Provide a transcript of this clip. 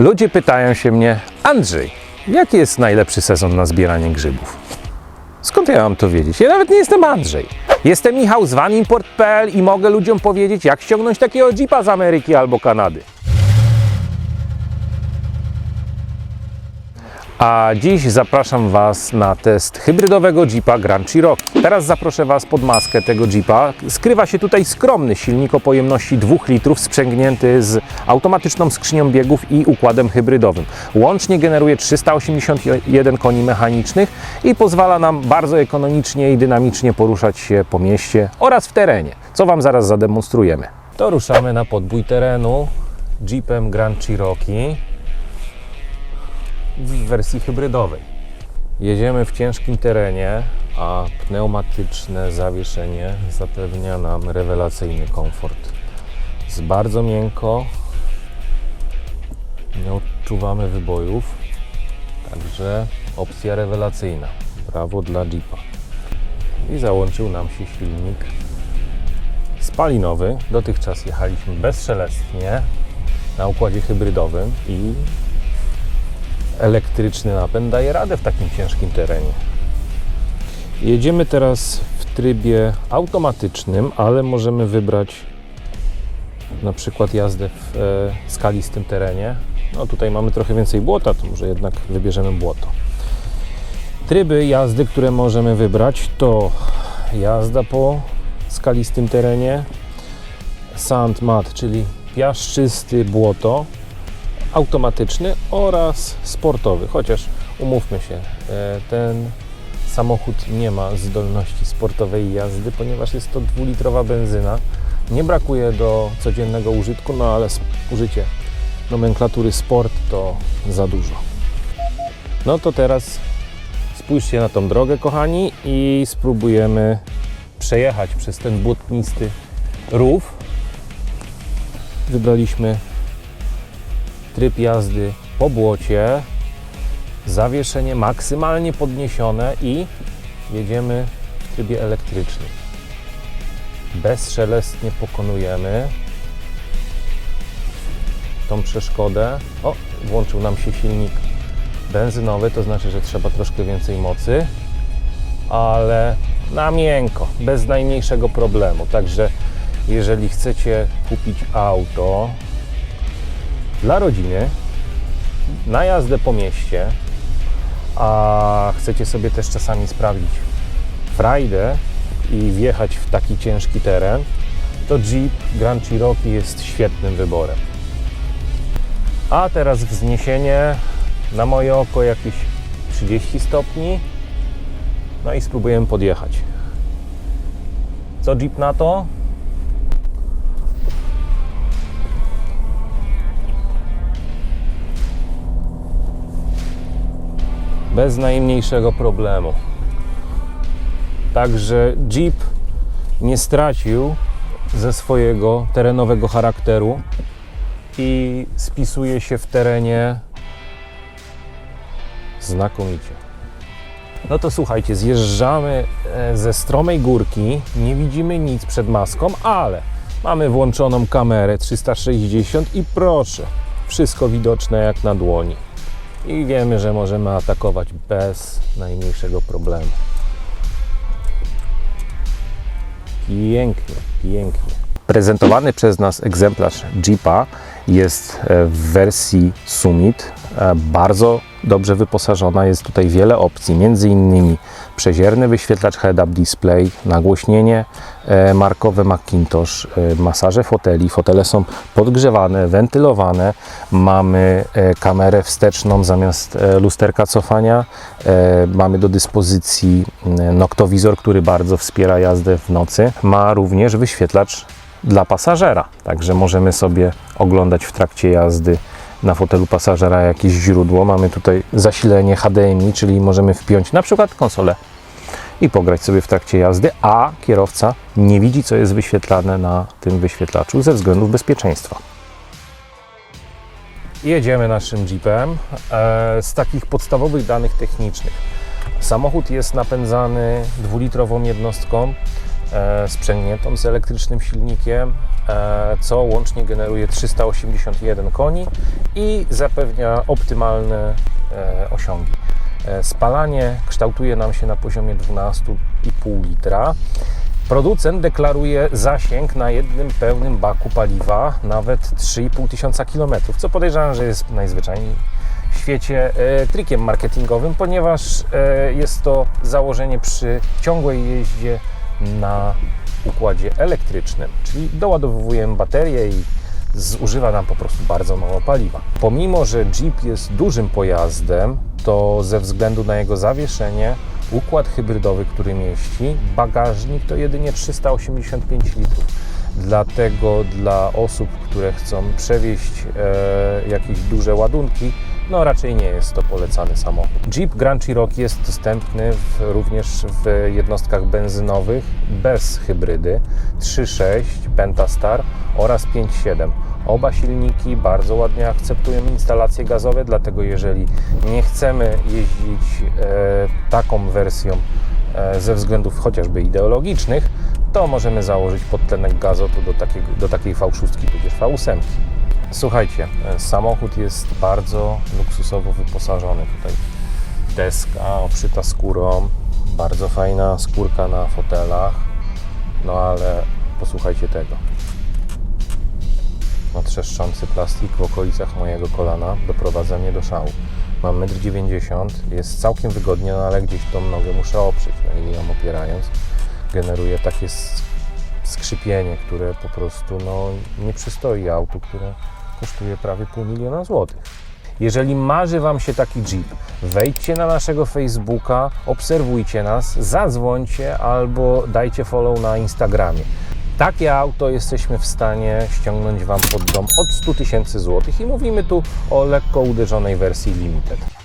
Ludzie pytają się mnie, Andrzej, jaki jest najlepszy sezon na zbieranie grzybów? Skąd ja mam to wiedzieć? Ja nawet nie jestem Andrzej. Jestem Michał z vanimport.pl i mogę ludziom powiedzieć, jak ściągnąć takiego jeepa z Ameryki albo Kanady. A dziś zapraszam Was na test hybrydowego Jeepa Grand Cherokee. Teraz zaproszę Was pod maskę tego Jeepa. Skrywa się tutaj skromny silnik o pojemności 2 litrów sprzęgnięty z automatyczną skrzynią biegów i układem hybrydowym. Łącznie generuje 381 koni mechanicznych i pozwala nam bardzo ekonomicznie i dynamicznie poruszać się po mieście oraz w terenie, co Wam zaraz zademonstrujemy. To ruszamy na podbój terenu Jeepem Grand Cherokee w wersji hybrydowej. Jedziemy w ciężkim terenie, a pneumatyczne zawieszenie zapewnia nam rewelacyjny komfort. Jest bardzo miękko, nie odczuwamy wybojów, także opcja rewelacyjna. Brawo dla Jeepa. I załączył nam się silnik spalinowy. Dotychczas jechaliśmy bezszelestnie na układzie hybrydowym i elektryczny napęd daje radę w takim ciężkim terenie. Jedziemy teraz w trybie automatycznym, ale możemy wybrać na przykład jazdę w e, skalistym terenie. No tutaj mamy trochę więcej błota, to może jednak wybierzemy błoto. Tryby jazdy, które możemy wybrać to jazda po skalistym terenie, sand mat, czyli piaszczysty błoto, automatyczny oraz sportowy. Chociaż umówmy się, e, ten samochód nie ma zdolności sportowej jazdy, ponieważ jest to dwulitrowa benzyna. Nie brakuje do codziennego użytku, no ale użycie nomenklatury sport to za dużo. No to teraz spójrzcie na tą drogę, kochani, i spróbujemy przejechać przez ten błotnisty rów. Wybraliśmy tryb jazdy po błocie, zawieszenie maksymalnie podniesione i jedziemy w trybie elektrycznym. Bezszelestnie pokonujemy tą przeszkodę. O, włączył nam się silnik benzynowy, to znaczy, że trzeba troszkę więcej mocy, ale na miękko, bez najmniejszego problemu. Także jeżeli chcecie kupić auto, dla rodziny na jazdę po mieście, a chcecie sobie też czasami sprawić frajdę i wjechać w taki ciężki teren, to Jeep Grand Cherokee jest świetnym wyborem. A teraz wzniesienie na moje oko jakieś 30 stopni. No i spróbujemy podjechać. Co Jeep na to? Bez najmniejszego problemu. Także Jeep nie stracił ze swojego terenowego charakteru i spisuje się w terenie znakomicie. No to słuchajcie, zjeżdżamy e, ze stromej górki, nie widzimy nic przed maską, ale mamy włączoną kamerę 360 i proszę, wszystko widoczne jak na dłoni i wiemy, że możemy atakować bez najmniejszego problemu. Pięknie, pięknie. Prezentowany przez nas egzemplarz Jeepa jest e, w wersji Summit. E, Bardzo dobrze wyposażona. Jest tutaj wiele opcji, między innymi przezierny wyświetlacz head-up display, nagłośnienie e, markowe Macintosh, e, masaże foteli. Fotele są podgrzewane, wentylowane. Mamy kamerę wsteczną zamiast lusterka cofania. Mamy do dyspozycji mm, noktowizor, który bardzo wspiera jazdę w nocy. Ma również wyświetlacz dla pasażera, także możemy sobie oglądać w trakcie jazdy na fotelu pasażera jakieś źródło. Mamy tutaj zasilenie HDMI, czyli możemy wpiąć na przykład konsolę i pograć sobie w trakcie jazdy, a kierowca nie widzi, co jest wyświetlane na tym wyświetlaczu ze względów bezpieczeństwa. Jedziemy naszym Jeepem. E, z takich podstawowych danych technicznych. Samochód jest napędzany dwulitrową jednostką sprzęgniętą z elektrycznym silnikiem, e, co łącznie generuje 381 koni i zapewnia optymalne e, osiągi. E, Spalanie kształtuje nam się na poziomie 12,5 litra. Producent deklaruje zasięg na jednym pełnym baku paliwa nawet 3,5 tysiąca kilometrów, co podejrzewam, że jest najzwyczajniej w świecie e, trikiem marketingowym, ponieważ e, jest to założenie przy ciągłej jeździe na układzie elektrycznym, czyli doładowujemy baterię i zużywa nam po prostu bardzo mało paliwa. Pomimo, że Jeep jest dużym pojazdem, to ze względu na jego zawieszenie, układ hybrydowy, który mieści, bagażnik to jedynie 385 litrów. Dlatego dla osób, które chcą przewieźć e, jakieś duże ładunki, no raczej nie jest to polecany samochód. Jeep Grand Cherokee jest dostępny w, również w jednostkach benzynowych bez hybrydy 3.6 Pentastar oraz 5.7. Oba silniki bardzo ładnie akceptują instalacje gazowe, dlatego jeżeli nie chcemy jeździć e, taką wersją e, ze względów chociażby ideologicznych, to możemy założyć podtlenek gazotu do, takiego, do takiej V6 tudzież V8. Słuchajcie, e, samochód jest bardzo luksusowo wyposażony. Tutaj deska obszyta skórą, bardzo fajna skórka na fotelach, no ale posłuchajcie tego. No, trzeszczący plastik w okolicach mojego kolana doprowadza mnie do szału. Mam 1,90 m, jest całkiem wygodnie, no ale gdzieś tą nogę muszę oprzeć, no i ją opierając generuje takie skrzypienie, które po prostu no, nie przystoi autu, które kosztuje prawie pół miliona złotych. Jeżeli marzy Wam się taki Jeep, wejdźcie na naszego Facebooka, obserwujcie nas, zadzwońcie albo dajcie follow na Instagramie. Takie auto jesteśmy w stanie ściągnąć Wam pod dom od 100 tysięcy złotych i mówimy tu o lekko uderzonej wersji Limited.